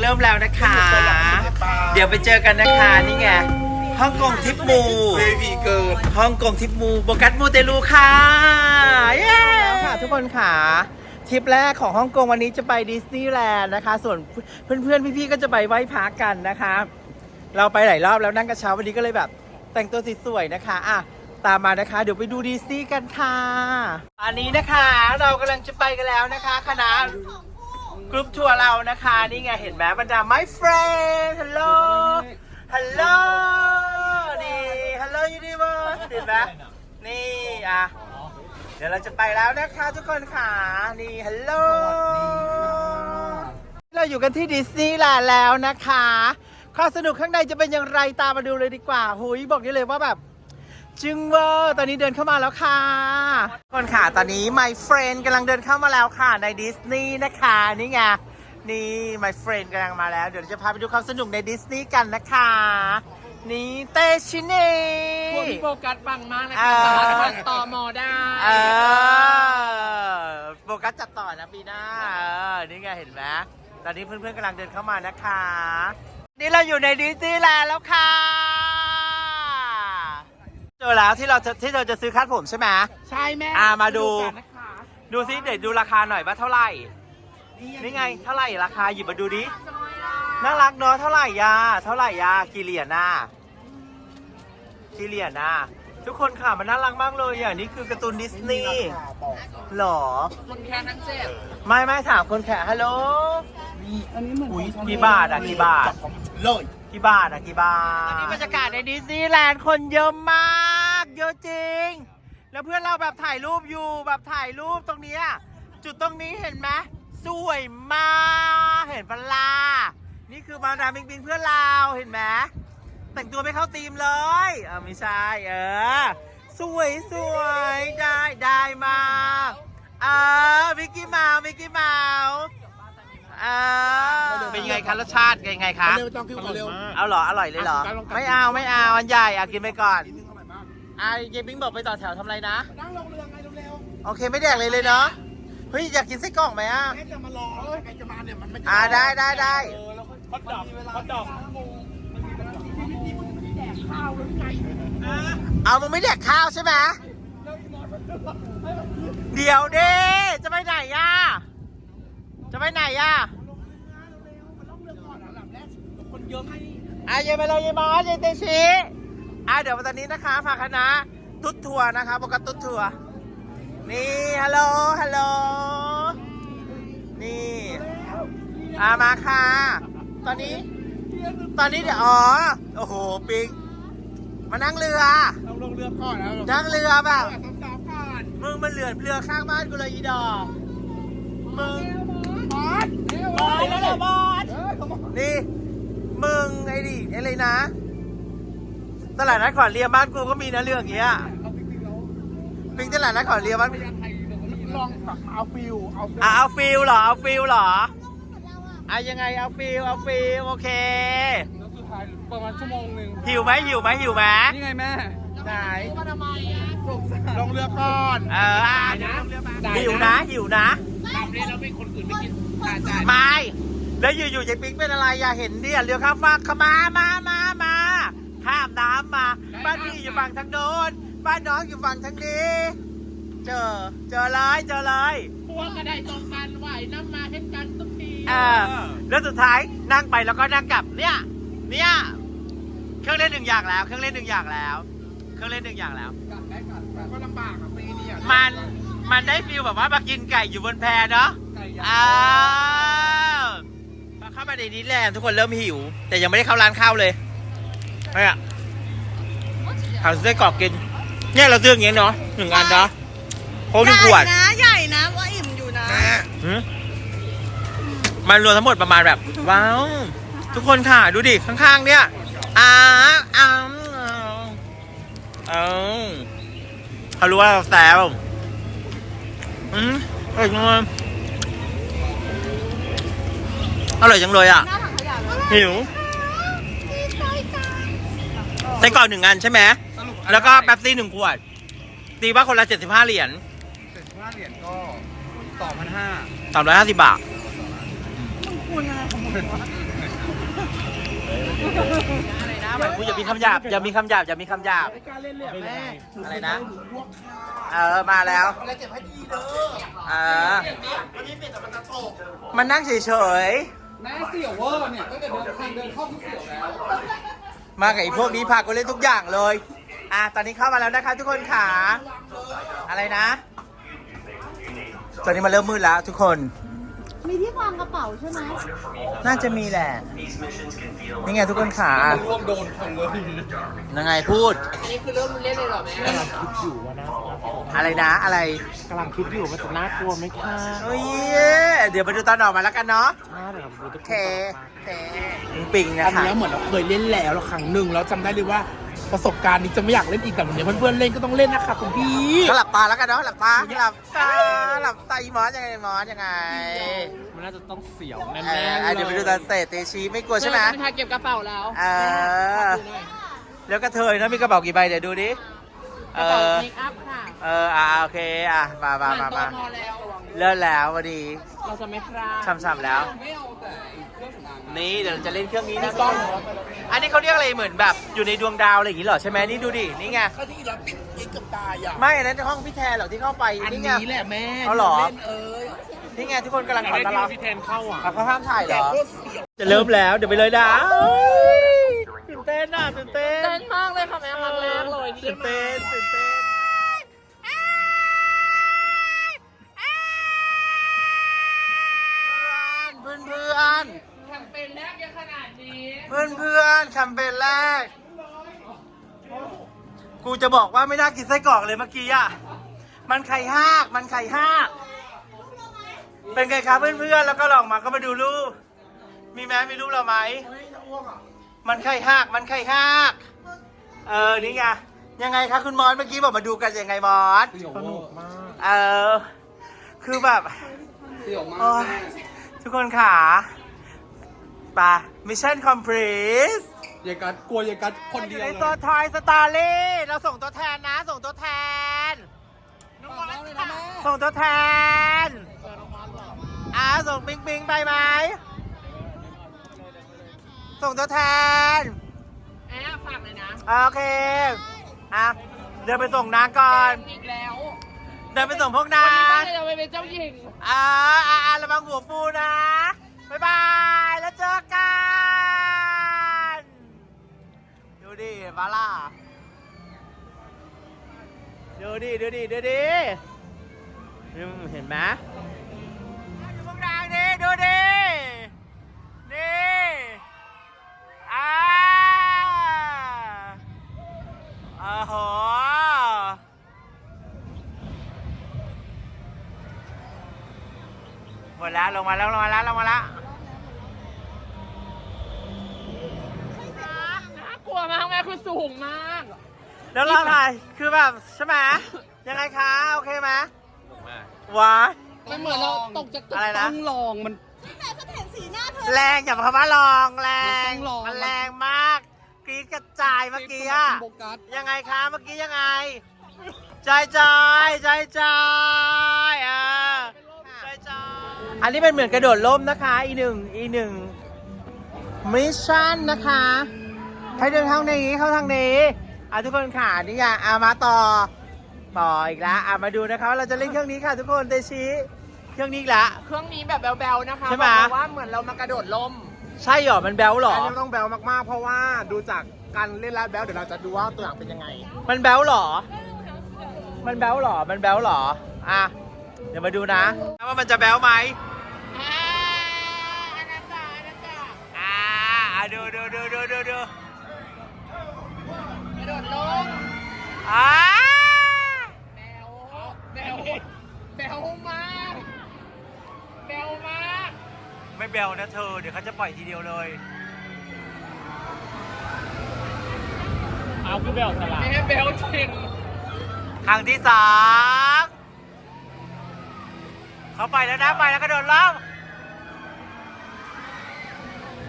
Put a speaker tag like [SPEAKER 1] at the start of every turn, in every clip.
[SPEAKER 1] เริ่มแล้วนะคะ เดี๋ยวไปเจอกันนะคะนี่ไงฮ่องกงทิปมู
[SPEAKER 2] เบบีเกิน
[SPEAKER 1] ฮ่องกงทิปมูโบกัสมูเตลูค่ะเย้ค่ะทุกคนค่ะทริปแรกของฮ่องกงวันนี้จะไปดิสนีย์แลนด์นะคะ ส่วนเพื่อนๆ พี่ๆ ก็จะไปไหว้พระกันนะคะ เราไปหลายรอบแล้วนั่งกระเช้าวันนี้ก็เลยแบบ แต่งตัวสวยๆนะคะอะตามมานะคะ เดี๋ยวไปดูดิสนีย์กันค่ะอันนี้นะคะเรากำลังจะไปกันแล้วนะคะ คณะ กรุ๊ปทัวร์เรานะคะ นี่ไงเห็นไหมบรรดา my friend hello hello นี่ hello universe เห็นไหมนี่อะเดี๋ยวเราจะไปแล้วนะคะทุกคนค่ะนี่ hello เราอยู่กันที่ดิสนีย์แลนด์แล้วนะคะความสนุกข้างในจะเป็นอย่างไรตามมาดูเลยดีกว่าหุยบอกได้เลยว่าแบบ จึงเวอร์ตอนนี้เดินเข้ามาแล้วค่ะทุกคนค่ะ ตอนนี้ my friend กำลังเดินเข้ามาแล้วค่ะ ในดิสนีย์นะคะ นี่ไง นี่ my friend กำลังมาแล้ว เดี๋ยวเราจะพาไปดูความสนุกในดิสนีย์กันนะคะ นี่เตชิเน่
[SPEAKER 3] พวกพี่โฟกัสบังมากนะ
[SPEAKER 1] อ่า
[SPEAKER 3] คะสามารถผ่านต่อมอได้
[SPEAKER 1] เออโฟกัสจัดต่อนะปีหน้าเออนี่ไงเห็นไหมตอนนี้เพื่อนๆกำลังเดินเข้ามานะคะ นี่เราอยู่ในดิสนีย์แลนด์แล้วค่ะ เจอแล้วที่เราจะที่เราจะซื้อคัดผมใช่ไหม
[SPEAKER 3] ใช่แม่
[SPEAKER 1] อ่ามาดู
[SPEAKER 3] กันนะคะ
[SPEAKER 1] ดูซิเดี๋ยวดูราคาหน่อยว่าเท่าไหร่ นี่ไงเท่าไหร่ราคาหยิบมาดูดิ น่ารักเนาะเท่าไหร่ยาเท่าไหร่ยากี่เหรียญน่ะกี่เหรียญน่ะทุกคนค่ะมันน่ารักมากเลยอะนี่คือการ์ตูนดิสนีย์หรอ
[SPEAKER 3] คนแค่ทั้งเจ็ด
[SPEAKER 1] ไม่ไม่ถามคนแขกฮัลโหล
[SPEAKER 3] อันนี้เหมือน
[SPEAKER 1] อุ้ยกี่บาทอะกี่บาท
[SPEAKER 2] เลย
[SPEAKER 1] กี่บาทอะกี่บาทตอนนี้บรรยากาศในดิสนีย์แลนด์คนเยอะมาก เยอะจริง แล้วเพื่อนเราแบบถ่ายรูปอยู่แบบถ่ายรูปตรงเนี้ยจุดตรงนี้เห็นไหมสวยมากเห็นปะล่ะนี่คือมาดามบิงบิงเพื่อนเราเห็นไหมแต่งตัวไม่เข้าธีมเลยเออไม่ใช่เออสวยสวยได้ได้มากเออมิกกี้เมาส์มิกกี้เมาส์ ออเป็นยังไงคะรสชาติเป็นยังไงคะ
[SPEAKER 2] เร็วต้องคิวก่อนเร็ว
[SPEAKER 1] เอาเหรออร่อยเลยเหรอ
[SPEAKER 2] อะลองกัด
[SPEAKER 1] ไม่เอาไม่เอาอันใหญ่อะกินไปก่อน
[SPEAKER 2] กินอร่อยมาก
[SPEAKER 1] อะเยบิงบอกไปต่อแถวทำอะไรนะ
[SPEAKER 2] นั่งลงเรือไงเร็ว
[SPEAKER 1] โอเคไม่แดกเลยเลยเนาะเฮ้ยอยากกินไส้กรอกไหมอะ
[SPEAKER 2] ๆแม่จะมารอแล้วใครจะมาเนี่ยมันไม่
[SPEAKER 1] อ่าได้ได้ได้
[SPEAKER 2] ฮอตดอกฮอตดอก
[SPEAKER 1] เอามึงไม่แดกข้าวใช่ไหมเดี๋ยวเด้จะไปไหนอะ จะไปไหนอะ
[SPEAKER 2] คนเยอะไหม
[SPEAKER 1] อะเยมาเลยเยมอสเยเตชิอะเดี๋ยวตอนนี้นะคะพาคณะตุ๊ดทัวร์นะคะปกติตุ๊ดทัวร์นี่ฮัลโหลฮัลโหลนี่อามาค่ะ ตอนนี้ ตอนนี้เดี๋ยวอ๋อโอ้โหปิงมานั่งเรือ
[SPEAKER 2] เราลงเรือก่อนแล้ว
[SPEAKER 1] นั่งเรือเปล่า
[SPEAKER 2] สาวๆก่อน
[SPEAKER 1] มึงมันเหลือเรือข้างบ้านกูเลยอีดอกมึง
[SPEAKER 2] บอส
[SPEAKER 1] บอสแล้วเหรอบอส
[SPEAKER 2] เออเขาบอก
[SPEAKER 1] นี่ มึงไอ้ ดิไอ้เลยนะ ตลาดนัดขอนเรียบ้านกูก็มีนะเรื่องอย่างเงี้ย
[SPEAKER 2] เอาจริงๆแล้ว
[SPEAKER 1] ปิงตลาดนัดขอนเรียบ้าน
[SPEAKER 2] ลองแบบเอาฟิลเอาฟิล
[SPEAKER 1] อะเอาฟิลเหรอเอาฟิลเหรออะยังไงเอาฟิลเอาฟิลโอเค
[SPEAKER 3] แล้วสุดท้ายประมาณชั่วโมงหนึ่ง
[SPEAKER 1] หิวไหมหิวไหมหิวไหม
[SPEAKER 3] นี่ไงแม่
[SPEAKER 1] ไหน
[SPEAKER 2] ลงเรือก่อน
[SPEAKER 1] เอออะหิวนะหิวนะ
[SPEAKER 3] ตามนี้แล้วเป็นคนอื่นไม่กินขาดใจ
[SPEAKER 1] ไม่ แล้วอยู่ๆยายปิ๊งเป็นอะไรอย่าเห็นดิเรือข้ามฟากเข้ามามามามาข้ามน้ำมา บ้านพี่อยู่ฝั่งทางโน้นบ้านน้องอยู่ฝั่งทางนี้ เจอ เจอเลยเจอเลย
[SPEAKER 3] พวกก็ได้ตรงกันไหวน้ำมาเห็นกันทุกที
[SPEAKER 1] เออแล้วสุดท้ายนั่งไปแล้วก็นั่งกลับเนี่ย เนี่ยเครื่องเล่นหนึ่งอย่างแล้ว เครื่องเล่นหนึ่งอย่างแล้ว เครื่องเล่นหนึ่งอย่างแล้ว
[SPEAKER 2] ก็ลำบากอะปีนี้อะ
[SPEAKER 1] มันมันได้ฟีลแบบว่ามากินไก่อยู่บนแพเนาะ
[SPEAKER 2] ไก่ย่าง
[SPEAKER 1] อ้าวมา เข้ามาในนี้แลนด์ทุกคนเริ่มหิว แต่ยังไม่ได้เข้าร้านข้าวเลยเนี่ยหาซื้อไส้กรอกกิน เนี่ยเราซื้ออย่างเงี้ยเนาะหนึ่งอันเนาะโค้กหนึ่งขวด
[SPEAKER 4] ใหญ่นะใหญ่นะว่าอิ่มอยู่นะ
[SPEAKER 2] แม่
[SPEAKER 1] หืมมันรวมทั้งหมดประมาณแบบ ว้าว ทุกคนค่ะ ดูดิ ข้างๆ เนี่ยอ้าอ้าเอาเขารู้ว่าเราแซวอืมอร่อยจัง อร่อยจังเลยอะ
[SPEAKER 4] หน้าถังขยะเลย
[SPEAKER 1] หิวไส้กรอกหนึ่งอันใช่ไหม
[SPEAKER 2] สรุป
[SPEAKER 1] แล้วก็แป๊บซี่หนึ่งขวด ตีว่าคนละเจ็ดสิบห้าเหรียญ
[SPEAKER 2] เจ็ดสิบห้าเหรียญก็สองพันห้า
[SPEAKER 1] สามร้อยห้าสิบบาท
[SPEAKER 4] คุณอะไรของมึงวะ
[SPEAKER 5] ใหม่พูดอย่ามีคำหยาบ อย่ามีคำหยาบ อย่ามีคำหยาบ
[SPEAKER 2] ไม่กล้าเล่นเลยอะแม่
[SPEAKER 5] อะไรนะ
[SPEAKER 2] หนูลวกข้าว
[SPEAKER 5] เออ มาแล้ว
[SPEAKER 2] อะไรเก็บให้ดีเด้อ
[SPEAKER 5] เออ
[SPEAKER 2] วันนี้เป็นแต่มันจะตก
[SPEAKER 5] มันนั่งเฉย
[SPEAKER 3] แม่เสี่ยวเวอร์เนี่ยตั้งแต่เดินทางเดินเข้าทุกเสี่ยวแล้ว
[SPEAKER 5] มากับไอ้พวกนี้พากูเล่นทุกอย่างเลย อะตอนนี้เข้ามาแล้วนะคะทุกคนขาอะไรนะ ตอนนี้มาเริ่มมืดแล้วทุกคน
[SPEAKER 6] มีที่วางกระเป๋าใช่ไหม
[SPEAKER 5] น่าจะมีแหละ นี่ไงทุกคนขา
[SPEAKER 3] ร่วมโดนคนเลย
[SPEAKER 5] ยังไงพูด
[SPEAKER 3] อันนี้คือเริ่มเล่นเลยเหรอแม่
[SPEAKER 2] กำลังคิดอยู่ว่านะ
[SPEAKER 5] อะไรนะอะไร
[SPEAKER 2] กำลังคิดอยู่ว่าจะน่ากลัวไหมคะ
[SPEAKER 5] เฮ้ยเดี๋ยวมาดูตอนออกมาแล้วกันเนาะ
[SPEAKER 2] ใช่เดี๋ยวเราดูทุก
[SPEAKER 5] เทเทปิงปิงนะ
[SPEAKER 2] อัน
[SPEAKER 5] คะ
[SPEAKER 2] เนี้ยเหมือนเราเคยเล่นแล้วเราครั้งหนึ่งแล้วจำได้เลยว่า ประสบการณ์นี้จะไม่อยากเล่นอีกแต่วันนี้เพื่อนๆเล่นก็ต้องเล่นนะคะคุณพี่
[SPEAKER 5] ก็หลับตาแล้วกันเนาะหลับตาหลับตาหลับตาอีหมอนยังไงหมอนยังไง
[SPEAKER 3] มันน่าจะต้องเสียว
[SPEAKER 5] เอ
[SPEAKER 3] แน่
[SPEAKER 5] ออะเดี๋ยวไปดูตอนเตะเตชีไม่กลัวใช่ไหม
[SPEAKER 3] ทาเก็บกระเป๋าแล้ว
[SPEAKER 5] เออแล้วก็เธอนะมีกระเป๋ากี่ใบเดี๋ยวดูดิ
[SPEAKER 3] ก
[SPEAKER 5] เอ
[SPEAKER 3] ระเป๋า
[SPEAKER 5] อ
[SPEAKER 3] เมคอัพค่ะ
[SPEAKER 5] เอออะโอเคอะมามามามา
[SPEAKER 3] ผ่นตัวแล้ว
[SPEAKER 5] เลิศแล้ววันนี้
[SPEAKER 3] เราจะไม่พลาด
[SPEAKER 5] ช่ำๆแล้ว
[SPEAKER 3] ไม่เอาแต่เครื่องสำอาง
[SPEAKER 5] นี่เดี๋ยวเราจะเล่นเครื่องนี้นะต้องอันนี้เขาเรียกอะไรเหมือนแบบ อยู่ในดวงดาวอะไรอย่างงี้เหรอใช่ไหมนี่ดูดิ นี่ไง
[SPEAKER 2] เขาที่เราปิดยิงกับตายอะ
[SPEAKER 5] ไม่อันนั้นห้องพี่แทนเหรอที่เข้าไป
[SPEAKER 2] อัน
[SPEAKER 5] นี่ไง
[SPEAKER 2] นี้แหละแม่
[SPEAKER 5] เอาเหรอ
[SPEAKER 2] เล่นเอ้ย
[SPEAKER 5] นี่ไงทุกคนกำลังขอตารับ
[SPEAKER 3] พี่แทนเข้าอะ
[SPEAKER 5] เขาห้ามถ่ายเหร
[SPEAKER 2] แต่
[SPEAKER 5] อ
[SPEAKER 2] โคตรเสียว
[SPEAKER 5] จะเริ่มแล้วเดี๋ยวไปเลยนะตื่นเต้นอะตื่นเต้น
[SPEAKER 3] เต้นมากเลยค่ะแม่ครั้งแรกเลยที่
[SPEAKER 5] ตื่นเต้นตื่นเต้น มเปญแรก กูจะบอกว่าไม่น่ากินไส้กรอกเลยเมื่อกี้อะ มันไข่หาก มันไข่หาก เป็นไงครับเพื่อนเพื่อนๆ แล้วก็ลองมาก็มาดูรูป มีไหมมีรูปเราไหม มันไข่หาก มันไข่หาก เออ นี่ไง ยังไงคะคุณมอสเมื่อกี้บอกมาดูกันยังไงมอส
[SPEAKER 2] สนุกมาก
[SPEAKER 5] เออ คือแบบ
[SPEAKER 3] เสี่ยวมาก
[SPEAKER 5] โอ้ยทุกคนขาปะมิชชั่นคอมพลีท
[SPEAKER 3] ยายกัดกลัวยายกัดคนเดียว
[SPEAKER 5] ใน
[SPEAKER 3] เลย
[SPEAKER 5] ตัวทอยสตาร์ลี่เราส่งตัวแทนนะ ส่งตัวแทน
[SPEAKER 3] น้องวัดค่ะ
[SPEAKER 5] ส่งตัวแทนอ่าส่งปิงปิงไปไหมส่งตัวแทน
[SPEAKER 3] แอบฝากเลยนะ
[SPEAKER 5] โอเค อะ เดินไปส่งนางก่อน
[SPEAKER 3] อีกแล้ว
[SPEAKER 5] เดินไปส่งพวกนา
[SPEAKER 3] วันนี้ตั้
[SPEAKER 5] ง
[SPEAKER 3] งใจจะไปเป็นเจ้าหญิง
[SPEAKER 5] อ่าอ่าอ่าระวังหัวฟูนะ บ๊ายบาย แล้วเจอกัน ดูดิมาล่ะ ดูดิดูดิดูดิอืมเห็นไหมดูพวกนางดิดูดินี่อ่าโอ้โหหมดแล้วลงมาแล้วลงมาแล้วลงมาแล้ว
[SPEAKER 3] น่ากลัวมากแม่คือสูงมาก
[SPEAKER 5] แล้วเราถ่ายคือแบบใช่ไหมยังไงคะ โอเคไหมว้าย
[SPEAKER 3] มันเหมือนเราตกจากตึก
[SPEAKER 5] อะไรนะ
[SPEAKER 3] ต้องลองมัน
[SPEAKER 6] แต่ฉันเห็นสีหน้าเธอ
[SPEAKER 5] แรงอย่ามาคำว่าลองแรง
[SPEAKER 3] มันต้องลอง
[SPEAKER 5] มันแรงมากกรีดกระจายเมื่อกี้อะ
[SPEAKER 3] โบกัส
[SPEAKER 5] ยังไงคะเมื่อกี้ยังไงจอยจอยจอยจอยอ่าจอยจอยอันนี้เป็นเหมือนกระโดดร่มนะคะ อีหนึ่งอีหนึ่งมิชชั่นนะคะ ให้เดินทางนี้เข้าทางนี้ อะทุกคนค่ะนี่ไงอะมาต่อ ต่ออีกแล้วอะมาดูนะคะว่าเราจะเล่นเครื่องนี้ค่ะ ทุกคนเตชิเครื่องนี้อีกละ
[SPEAKER 3] เครื่องนี้แบบแบวๆนะคะ
[SPEAKER 5] ใช่ไหม
[SPEAKER 3] บอกเลยว่าเหมือนเรามากระโดดล่ม
[SPEAKER 5] ใช่เหรอมันแบลหรอ
[SPEAKER 2] อันนี้ต้องแบลมากๆ เพราะว่าดูจากการเล่นแล้วแบลเดี๋ยวเราจะดูว่าตัวอย่างเป็นยังไง
[SPEAKER 5] มันแบลหรอ มันแบลหรอ มันแบลหรอ อะ เดี๋ยวมาดูนะว่ามันจะแบลไหม
[SPEAKER 3] อ่าอันนั้นจ้ะอันนั้นจ้ะ
[SPEAKER 5] อ่าอะดูดูดูดูดูดู
[SPEAKER 3] กระโดด ลง
[SPEAKER 5] อ่า
[SPEAKER 3] แบวแบวแบวมากแบวมาก
[SPEAKER 5] ไม่แบลนะเธอ เดี๋ยวเขาจะปล่อยทีเดียวเลย
[SPEAKER 3] เอาคือแบวสลาแม่แบวจริง
[SPEAKER 5] ครั้งที่สามเขาไปแล้วนะไปแล้วกระโดดล่ม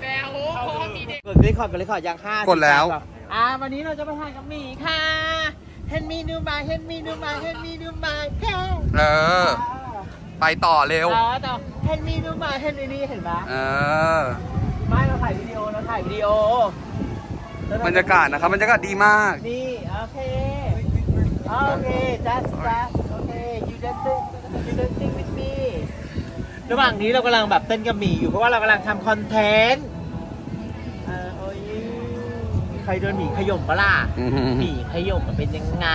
[SPEAKER 3] แบวเพราะว่ามีเด็ก
[SPEAKER 5] กดเลยขอดกดเลยขอดอย่างห้าก
[SPEAKER 2] ดแล้ว
[SPEAKER 5] อ่าวันนี้เราจะไปถ่ายกับหมีค่ะเห็นมีดูมาเห็นมีดูมาเห็นมีดูมาแค่
[SPEAKER 2] เออ ไปต่อเร็ว
[SPEAKER 5] อ๋อแต่เห็นมีดูมาเห็นมีนี่เห็นปะ
[SPEAKER 2] เออ
[SPEAKER 5] ไม่เราถ่ายวิดีโอเราถ่ายวิดีโอ
[SPEAKER 7] บรรยากาศนะครับบรรยากาศดีมาก
[SPEAKER 5] นี่โอเคโอเค just just โอเค you dancing you dancing with me ระหว่างนี้เรากำลังแบบเต้นกับหมีอยู่เพราะว่าเรากำลังทำคอนเทนต์เออโอ้ย ใครโดนหมีขย่มปะล่ะ
[SPEAKER 7] อือหือ
[SPEAKER 5] หมีขย่มมันเป็นยังไง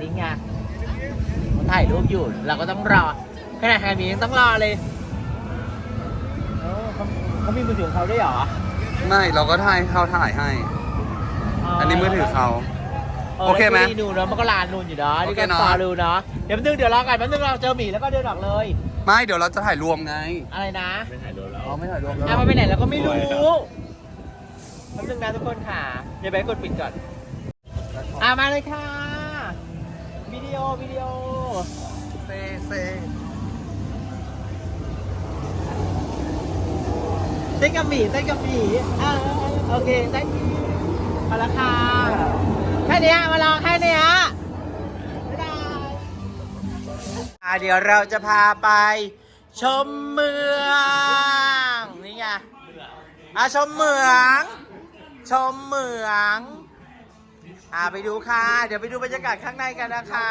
[SPEAKER 5] นี่ไงเขาถ่ายรูปอยู่ เราก็ต้องรอขนาดใครมียังต้องรอเลยโอ้เขาเขามีมือถือของเขาด้วยเหรอ
[SPEAKER 7] ไม่เราก็ถ่ายเขาถ่ายให้ อันนี้มือถือเขา โอเคไหม
[SPEAKER 5] แล้วที่นูนเนาะมันก็ลานนูนอยู่เนาะนี่ก็
[SPEAKER 7] โอเคเนอะ
[SPEAKER 5] ฟอรูเนาะเดี๋ยวแป๊บนึงเดี๋ยวรอกันแป๊บนึงเราเจอหมีแล้วก็เดินออกเลย
[SPEAKER 7] ไม่เดี๋ยวเราจะถ่ายรวมไง
[SPEAKER 5] อะไรนะ
[SPEAKER 7] อ๋อไม่ถ่ายรวม
[SPEAKER 5] อะมันไปไหนเราก็ไม่รู้ แป๊บนึงนะทุกคนค่ะเดี๋ยวไปกดปิดก่อนอะมาเลยค่ะวิดีโอวิดีโอ
[SPEAKER 7] เซเซ
[SPEAKER 5] เต้นกับหมีเต้นกับหมีอ่าโอเค thank you เอาละค่ะแค่นี้มาลองแค่นี้อะเดี๋ยวเราจะพาไป ชมเมือง นี่ไงอะชมเมือง ชมเมือง อ่าไปดูค่ะ เดี๋ยวไปดูบรรยากาศข้างในกันนะคะ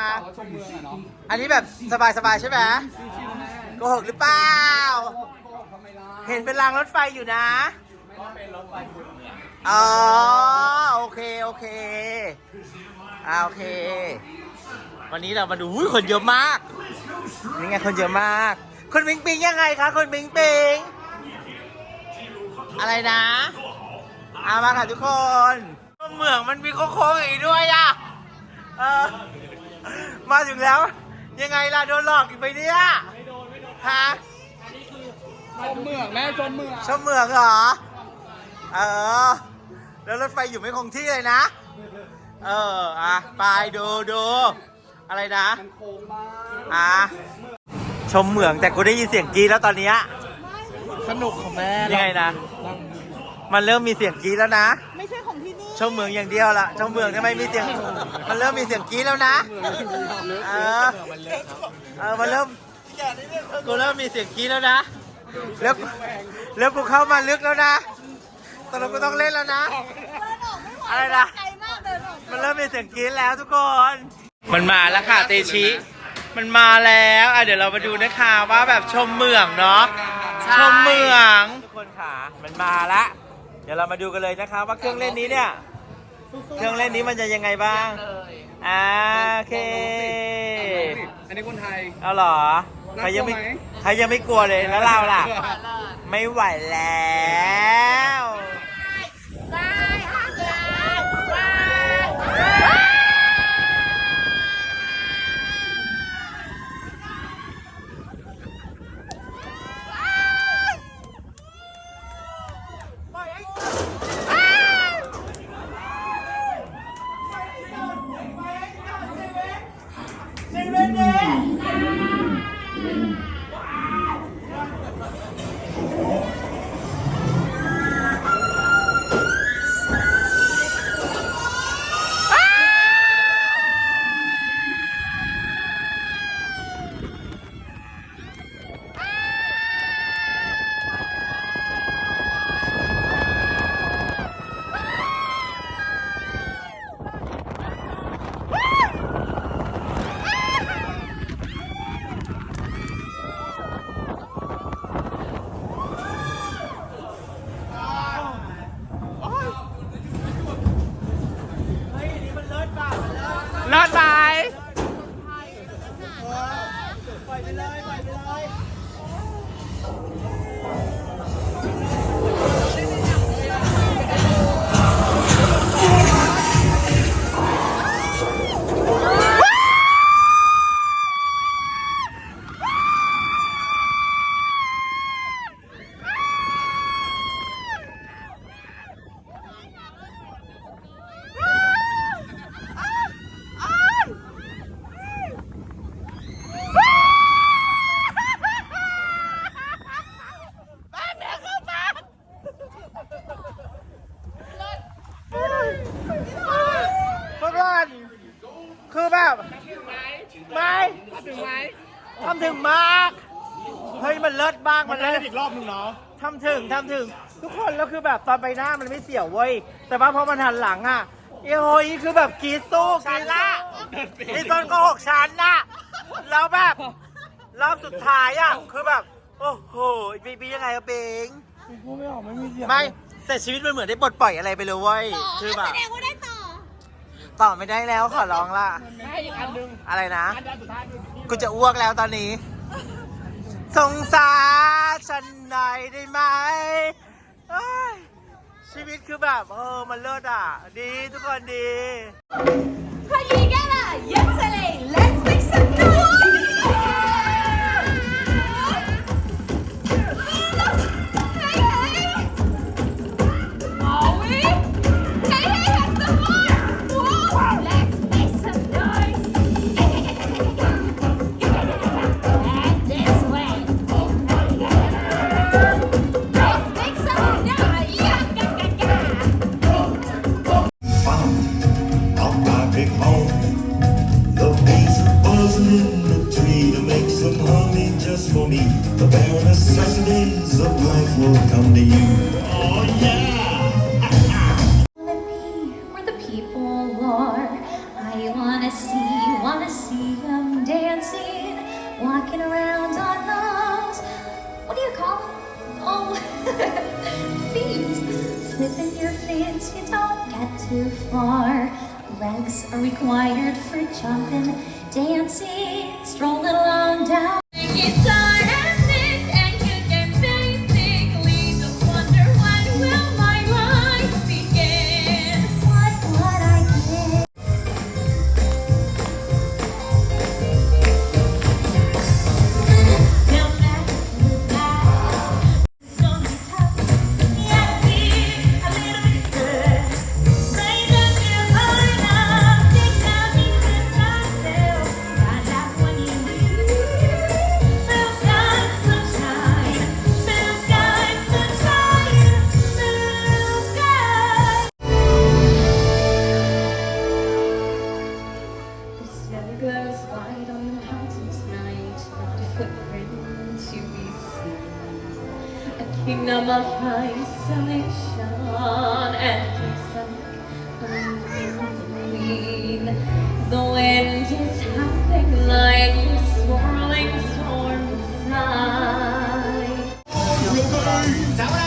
[SPEAKER 5] อันนี้แบบสบายๆใช่ไหมโกหกหรือเปล่าเห็นเป็นรางรถไฟอยู่นะอ๋อ โอเค โอเค อ่าโอเค วันนี้เรามาดูอุ้ยคนเยอะมาก นี่ไงคนเยอะมาก คนปิงปิงยังไงคะคนปิงปิง อะไรนะ อามาค่ะทุกคน เหมืองมันมีโค้งๆอย่างนี้ด้วยอะเออมาถึงแล้ว ยังไงล่ะโดนหลอกอีกไปเนี่ยไม่โดนไม่โดนฮะ
[SPEAKER 3] ชมเมืองแม่ชมเมือง
[SPEAKER 5] ชมเมืองเหรอ เออ แล้วรถไฟอยู่ไม่คงที่เลยนะ เออ อะ ไปดูดูอะไรนะอะชมเหมืองแต่กูได้ยินเสียงกรีดแล้วตอนเนี้ย
[SPEAKER 2] สนุกของแม่
[SPEAKER 5] ยังไงนะ มันเริ่มมีเสียงกรีดแล้วนะ
[SPEAKER 6] ไม่ใช่ของที่นี่
[SPEAKER 5] ชมเมืองอย่างเดียวละชมเมืองทำไมมีเสียง มันเริ่มมีเสียงกรีดแล้วนะ เออ เออ มันเริ่มกูเริ่มมีเสียงกรีดแล้วนะ แล้วกูแล้วกูเข้ามาลึกแล้วนะ ตอนนี้กูต้องเล่นแล้วนะ
[SPEAKER 6] เดินออกไม่ไหว
[SPEAKER 5] อะไรนะ
[SPEAKER 6] ไกลมากเดินออก
[SPEAKER 5] มันเริ่มมีเสียงกรี๊ดแล้วทุกคน มันมาแล้วค่ะเตชิ มันมาแล้วอะเดี๋ยวเรามาดูนะคะว่าแบบชมเมืองเนาะ ชมเมือง ทุกคนค่ะ มันมาละ เดี๋ยวเรามาดูกันเลยนะคะว่าเครื่องเล่นนี้เนี่ย เครื่องเล่นนี้มันจะยังไงบ้างอ่าโอเค
[SPEAKER 3] อันนี้คนไทย
[SPEAKER 5] เอาเหรอ ใครยังไม่
[SPEAKER 3] น่ากลัวไหม
[SPEAKER 5] ใครยังไม่กลัวเลยแล้วเราล่ะ ไม่ไหวแล้ว ตอนไปหน้ามันไม่เสียวเว้ย แต่ว่าพอมันหันหลังอะเอ้โหยคือแบบกรีดสู้กรีดละนี่ต้นก็หกชั้นน่ะแล้วแบบรอบสุดท้ายอะคือแบบ โอ้โหบีบียังไงอะเบง
[SPEAKER 2] พูดไม่ออกไม่มีเสียง
[SPEAKER 5] ไม่แต่ชีวิตมันเหมือนได้ปลดปล่อยอะไรไปเลยเว้ยคือแบบ
[SPEAKER 6] แสดงว่าได้ต่อ
[SPEAKER 5] ต่อไม่ได้แล้วขอร้องละ
[SPEAKER 3] ให้อีกอันหนึง
[SPEAKER 5] อะไรนะ
[SPEAKER 3] อันเดียวสุดท้ายคือที่
[SPEAKER 5] กูจะอ้วกแล้วตอนนี้ สงสารฉันหน่อยได้ไหมเอ้ย ชีวิตคือแบบ เออ มันเลิศอะ ดีทุกคนดี
[SPEAKER 6] ขยี้แก่
[SPEAKER 1] ละยักษ Arkam değil. glares wide on the mountain tonight, the footprints you
[SPEAKER 8] be seen. A kingdom of isolation and unclean. The wind is howling like a swirling storm inside.